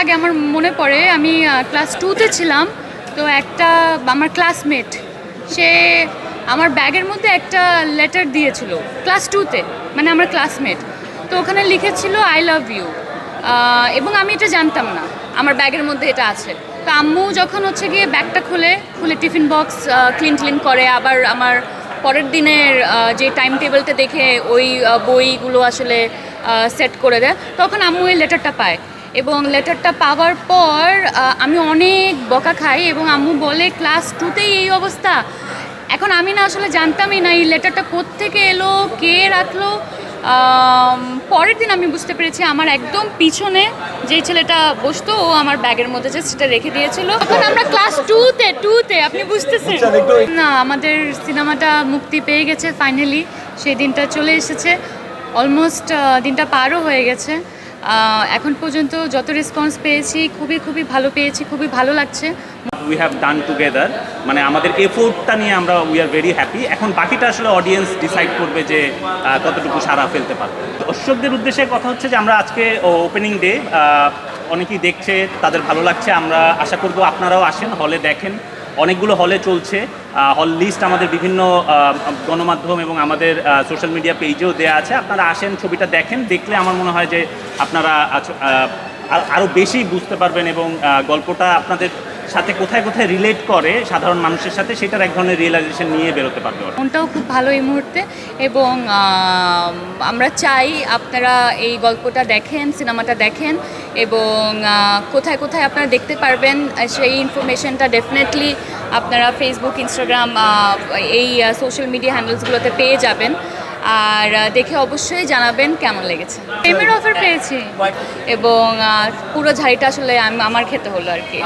আগে আমার মনে পড়ে, আমি ক্লাস টুতে ছিলাম, তো একটা আমার ক্লাসমেট সে আমার ব্যাগের মধ্যে একটা লেটার দিয়েছিল ক্লাস টুতে মানে আমার ক্লাসমেট তো ওখানে লিখেছিল আই লাভ ইউ এবং আমি এটা জানতাম না, আমার ব্যাগের মধ্যে এটা আছে। তো আম্মু যখন হচ্ছে গিয়ে ব্যাগটা খুলে খুলে টিফিন বক্স ক্লিন ক্লিন করে, আবার আমার পরের দিনের যে টাইম টেবিলটা দেখে ওই বইগুলো আসলে সেট করে দেয়, তখন আম্মু এই লেটারটা পায়। এবং লেটারটা পাওয়ার পর আমি অনেক বকা খাই এবং আম্মু বলে ক্লাস টুতেই এই অবস্থা। এখন আমি না আসলে জানতামই না এই লেটারটা কোত্থেকে এলো কে রাখল। পরের দিন আমি বুঝতে পেরেছি আমার একদম পিছনে যে ছেলেটা বসতো ও আমার ব্যাগের মধ্যে যে সেটা রেখে দিয়েছিল। তখন আমরা ক্লাস টুতে টুতে আপনি বুঝতেছেন? না আমাদের সিনেমাটা মুক্তি পেয়ে গেছে ফাইনালি সেই দিনটা চলে এসেছে। অলমোস্ট দিনটা পারও হয়ে গেছে। এখন পর্যন্ত যত রেসপন্স পেয়েছি, খুবই খুবই ভালো পেয়েছি, খুবই ভালো লাগছে। উই হ্যাভ ডান টুগেদার মানে আমাদের এফোর্টটা নিয়ে আমরা উই আর ভেরি হ্যাপি এখন বাকিটা আসলে অডিয়েন্স ডিসাইড করবে যে কতটুকু সারা ফেলতে পারবে। দর্শকদের উদ্দেশ্যে কথা হচ্ছে যে আমরা আজকে ওপেনিং ডে অনেকেই দেখছে, তাদের ভালো লাগছে, আমরা আশা করব আপনারাও আসেন হলে দেখেন। অনেকগুলো হলে চলছে। হল লিস্ট আমাদের বিভিন্ন গণমাধ্যম এবং আমাদের সোশ্যাল মিডিয়া পেজেও দেওয়া আছে। আপনারা আসেন, ছবিটা দেখেন, দেখলে আমার মনে হয় যে আপনারা আরও আর- আরও বেশি বুঝতে পারবেন এবং গল্পটা আপনাদের সাথে কোথায় কোথায় রিলেট করে সাধারণ মানুষের সাথে সেটার এক ধরনের রিয়েলাইজেশন নিয়ে বেরোতে পারবে। মনটাও খুব ভালো এই মুহূর্তে এবং আমরা চাই আপনারা এই গল্পটা দেখেন সিনেমাটা দেখেন এবং কোথায় কোথায় আপনারা দেখতে পারবেন সেই ইনফরমেশনটা ডেফিনেটলি আপনারা ফেসবুক ইনস্টাগ্রাম এই সোশ্যাল মিডিয়া হ্যান্ডেলসগুলোতে পেয়ে যাবেন। আর দেখে অবশ্যই জানাবেন কেমন লেগেছে। প্রেমের অফার পেয়েছি। এবং পুরো ঝাড়িটা আসলে আমার খেতে হলো আর কি।